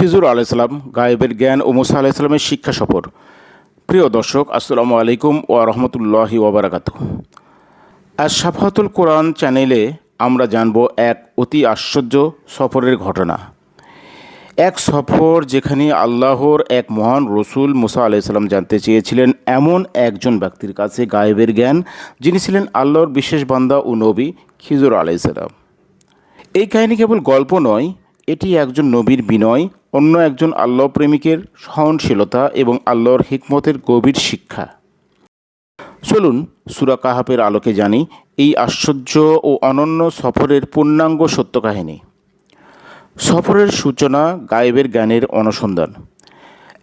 খিজুর আলাইসালাম গায়েবের জ্ঞান ও মুসা আলাইসালামের শিক্ষা সফর। প্রিয় দর্শক, আসসালামু আলাইকুম ও রহমতুল্লাহি ওবরাকাত আজ সাফাতুল কোরআন চ্যানেলে আমরা জানব এক অতি আশ্চর্য সফরের ঘটনা। এক সফর যেখানে আল্লাহর এক মহান রসুল মুসা আলাইসাল্লাম জানতে চেয়েছিলেন এমন একজন ব্যক্তির কাছে গায়েবের জ্ঞান, যিনি ছিলেন আল্লাহর বিশেষ বান্দা ও নবী খিজুর আলাইসাল্লাম এই কাহিনী কেবল গল্প নয়, এটি একজন নবীর বিনয় অন্য একজন আল্লাহ প্রেমিকের সহনশীলতা এবং আল্লাহর হিকমতের গভীর শিক্ষা। চলুন সুরা কাহাপের আলোকে জানি এই আশ্চর্য ও অনন্য সফরের পূর্ণাঙ্গ সত্য কাহিনী সফরের সূচনা গায়েবের জ্ঞানের অনুসন্ধান।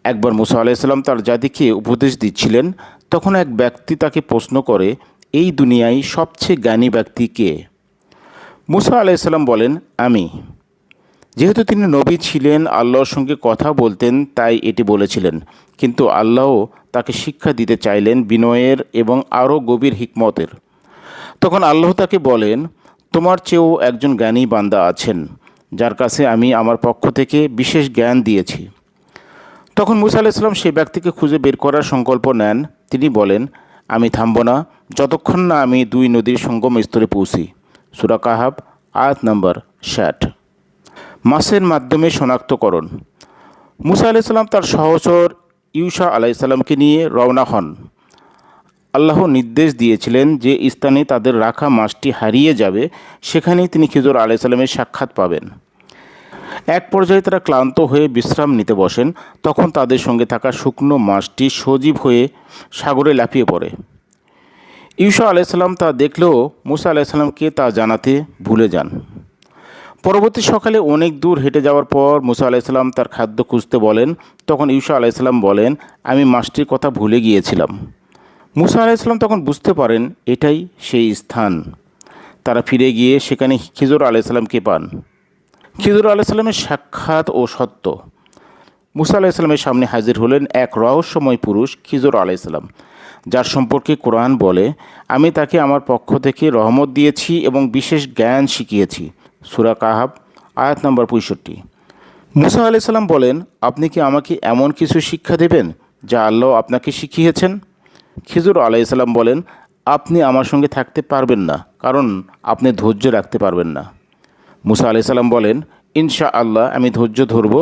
একবার মুসা আলাইসাল্লাম তার জাতিকে উপদেশ দিচ্ছিলেন, তখন এক ব্যক্তি তাকে প্রশ্ন করে, এই দুনিয়ায় সবচেয়ে জ্ঞানী ব্যক্তি কে? মুসা আলাইসাল্লাম বলেন, আমি। যেহেতু তিনি নবী ছিলেন, আল্লাহর সঙ্গে কথা বলতেন, তাই এটি বলেছিলেন। কিন্তু আল্লাহ তাকে শিক্ষা দিতে চাইলেন বিনয়ের এবং আরও গভীর হিকমতের। তখন আল্লাহ তাকে বলেন, তোমার চেয়েও একজন জ্ঞানী বান্দা আছেন, যার কাছে আমি আমার পক্ষ থেকে বিশেষ জ্ঞান দিয়েছি। তখন মুসা আলাইসাল্লাম সেই ব্যক্তিকে খুঁজে বের করার সংকল্প নেন। তিনি বলেন, আমি থামব না, যতক্ষণ না আমি দুই নদীর সঙ্গম স্তরে পৌঁছি। সুরা কাহাব, আয়াত নম্বর ষাট। মাসের মাধ্যমে শনাক্তকরণ। মুসা আলাইসাল্লাম তার সহচর ইউসা আলাইসাল্লামকে নিয়ে রওনা হন। আল্লাহ নির্দেশ দিয়েছিলেন যে স্থানে তাদের রাখা মাছটি হারিয়ে যাবে, সেখানেই তিনি খিজুর আলাইসাল্লামের সাক্ষাৎ পাবেন। এক পর্যায়ে তারা ক্লান্ত হয়ে বিশ্রাম নিতে বসেন, তখন তাদের সঙ্গে থাকা শুকনো মাছটি সজীব হয়ে সাগরে লাফিয়ে পড়ে। ইউসা আলাইসাল্লাম তা দেখলেও মুসা আলাইসাল্লামকে তা জানাতে ভুলে যান। পরবর্তী সকালে অনেক দূর হেঁটে যাওয়ার পর মুসা আলাইসাল্লাম তার খাদ্য খুঁজতে বলেন। তখন ইউসা আলাইসাল্লাম বলেন, আমি মাছটির কথা ভুলে গিয়েছিলাম। মুসা আলাইসাল্লাম তখন বুঝতে পারেন এটাই সেই স্থান। তারা ফিরে গিয়ে সেখানে খিজুর আলাইসাল্লামকে পান। খিজুর আলাইসাল্লামের সাক্ষাৎ ও সত্য। মুসা আলাইসাল্লামের সামনে হাজির হলেন এক রহস্যময় পুরুষ খিজুর আলাইসাল্লাম যার সম্পর্কে কোরআন বলে, আমি তাকে আমার পক্ষ থেকে রহমত দিয়েছি এবং বিশেষ জ্ঞান শিখিয়েছি। সুরা কাহাব, আয়াত নম্বর পঁয়ষট্টি। মুসা আলাইসাল্লাম বলেন, আপনি কি আমাকে এমন কিছু শিক্ষা দেবেন যা আল্লাহ আপনাকে শিখিয়েছেন? খিজুর আলাইসাল্লাম বলেন, আপনি আমার সঙ্গে থাকতে পারবেন না, কারণ আপনি ধৈর্য রাখতে পারবেন না। মুসা আলাইসাল্লাম বলেন ইনশা আল্লাহ আমি ধৈর্য ধরব,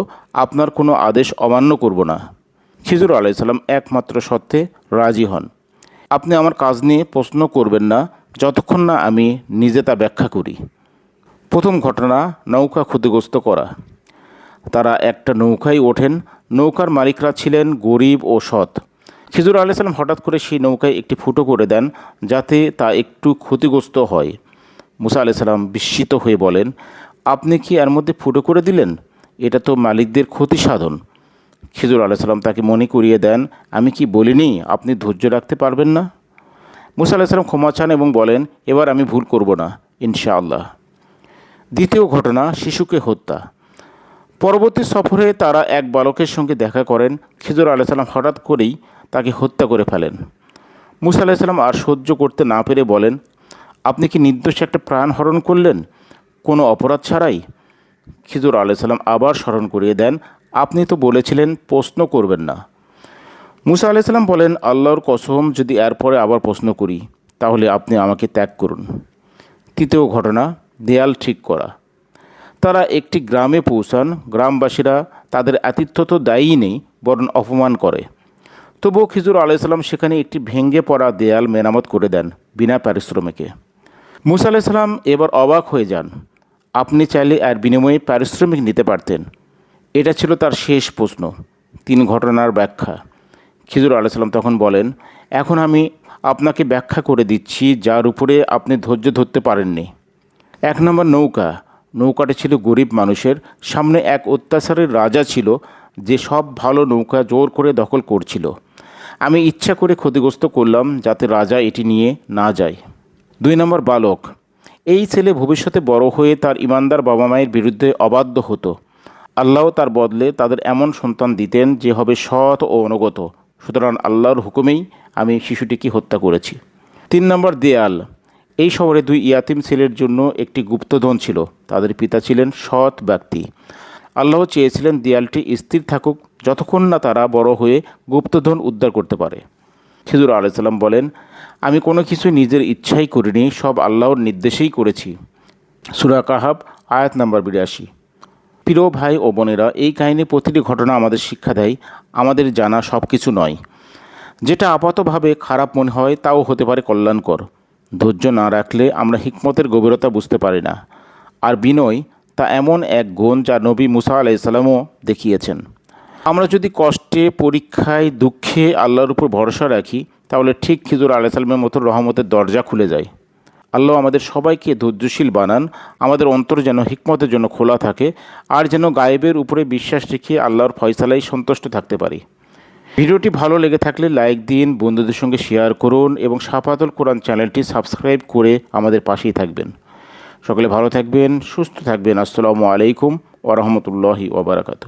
আপনার কোনো আদেশ অমান্য করব না। খিজুর আলাইসাল্লাম একমাত্র সত্ত্বে রাজি হন। আপনি আমার কাজ নিয়ে প্রশ্ন করবেন না, যতক্ষণ না আমি নিজে তা ব্যাখ্যা করি। প্রথম ঘটনা, নৌকা ক্ষতিগ্রস্ত করা। তারা একটা নৌকায় ওঠেন। নৌকার মালিকরা ছিলেন গরিব ও সৎ। খিজুর আলাইসাল্লাম হঠাৎ করে সেই নৌকায় একটি ফুটো করে দেন যাতে তা একটু ক্ষতিগ্রস্ত হয়। মুসা আলাইসাল্লাম বিস্মিত হয়ে বলেন, আপনি কি এর মধ্যে ফুটো করে দিলেন? এটা তো মালিকদের ক্ষতি সাধন। খিজুর আলাইসাল্লাম তাকে মনে করিয়ে দেন, আমি কি বলিনি? আপনি ধৈর্য রাখতে পারবেন না? মুসা আলাইসাল্লাম ক্ষমা চান এবং বলেন, এবার আমি ভুল করব না, ইনশাআল্লাহ। দ্বিতীয় ঘটনা, শিশুকে হত্যা। পরবর্তী সফরে তারা এক বালকের সঙ্গে দেখা করেন। খিজুর আলাইসাল্লাম হঠাৎ করেই তাকে হত্যা করে ফেলেন। মুসা আলাইসাল্লাম আর সহ্য করতে না পেরে বলেন, আপনি কি নির্দোষ একটা প্রাণ হরণ করলেন? কোনো অপরাধ ছাড়াই? খিজুর আলাইসাল্লাম আবার স্মরণ করিয়ে দেন, আপনি তো বলেছিলেন প্রশ্ন করবেন না। মুসা আলাইসাল্লাম বলেন, আল্লাহর কসম, যদি এরপরে আবার প্রশ্ন করি, তাহলে আপনি আমাকে ত্যাগ করুন। তৃতীয় ঘটনা দেয়াল ঠিক করা। তারা একটি গ্রামে পৌঁছান। গ্রামবাসীরা তাদের আতিথ্য তো দায়ী নেই, বরং অপমান করে। তবুও খিজুর আলাইসাল্লাম সেখানে একটি ভেঙে পড়া দেয়াল মেরামত করে দেন বিনা পারিশ্রমিকে। মুসা আলাইসাল্লাম এবার অবাক হয়ে যান। আপনি চাইলে আর বিনিময়ে পারিশ্রমিক নিতে পারতেন। এটা ছিল তার শেষ প্রশ্ন, তিন ঘটনার ব্যাখ্যা। খিজুর আলাইসাল্লাম তখন বলেন, এখন আমি আপনাকে ব্যাখ্যা করে দিচ্ছি, যার উপরে আপনি ধৈর্য ধরতে পারেননি। এক নম্বর নৌকা। নৌকাটি ছিল গরিব মানুষের। সামনে এক অত্যাচারের রাজা ছিল, যে সব ভালো নৌকা জোর করে দখল করছিল। আমি ইচ্ছা করে ক্ষতিগ্রস্ত করলাম, যাতে রাজা এটি নিয়ে না যায়। দুই নম্বর বালক। এই ছেলে ভবিষ্যতে বড় হয়ে তার ইমানদার বাবা মায়ের বিরুদ্ধে অবাধ্য হতো। আল্লাহ তার বদলে তাদের এমন সন্তান দিতেন, যে হবে সৎ ও অনুগত। সুতরাং আল্লাহর হুকুমেই আমি শিশুটিকে হত্যা করেছি। তিন নম্বর দেয়াল। এই শহরে দুই ইয়াতিম ছেলের জন্য একটি গুপ্তধন ছিল। তাদের পিতা ছিলেন সৎ ব্যক্তি। আল্লাহ চেয়েছিলেন দেয়ালটি স্থির থাকুক, যতক্ষণ না তারা বড় হয়ে গুপ্তধন উদ্ধার করতে পারে। খিজুর আলাইসাল্লাম বলেন, আমি কোনো কিছু নিজের ইচ্ছাই করিনি, সব আল্লাহর নির্দেশেই করেছি। সুরা কাহাব, আয়াত নাম্বার বিরাশি। প্রিয় ভাই ও বোনেরা, এই কাহিনীর প্রতিটি ঘটনা আমাদের শিক্ষা দেয়, আমাদের জানা সব কিছু নয়। যেটা আপাতভাবে খারাপ মনে হয়, তাও হতে পারে কল্যাণকর। ধৈর্য না রাখলে আমরা হিকমতের গভীরতা বুঝতে পারি না। আর বিনয় তা এমন এক গুণ যা নবী মুসা আলাইসাল্লামও দেখিয়েছেন। আমরা যদি কষ্টে, পরীক্ষায়, দুঃখে আল্লাহর উপর ভরসা রাখি, তাহলে ঠিক খিজুর আলাইসাল্লামের মতো রহমতের দরজা খুলে যায়। আল্লাহ আমাদের সবাইকে ধৈর্যশীল বানান, আমাদের অন্তর যেন হিকমতের জন্য খোলা থাকে, আর যেন গায়েবের উপরে বিশ্বাস রেখে আল্লাহর ফয়সালাই সন্তুষ্ট থাকতে পারি। ভিডিওটি ভালো লেগে থাকলে লাইক দিন, বন্ধুদের সঙ্গে শেয়ার করুন এবং সাফাতুল কোরআন চ্যানেলটি সাবস্ক্রাইব করে আমাদের পাশেই থাকবেন। সকলে ভালো থাকবেন, সুস্থ থাকবেন। আসসালামু আলাইকুম ওরহমতুল্লাহি ওবরাকাতু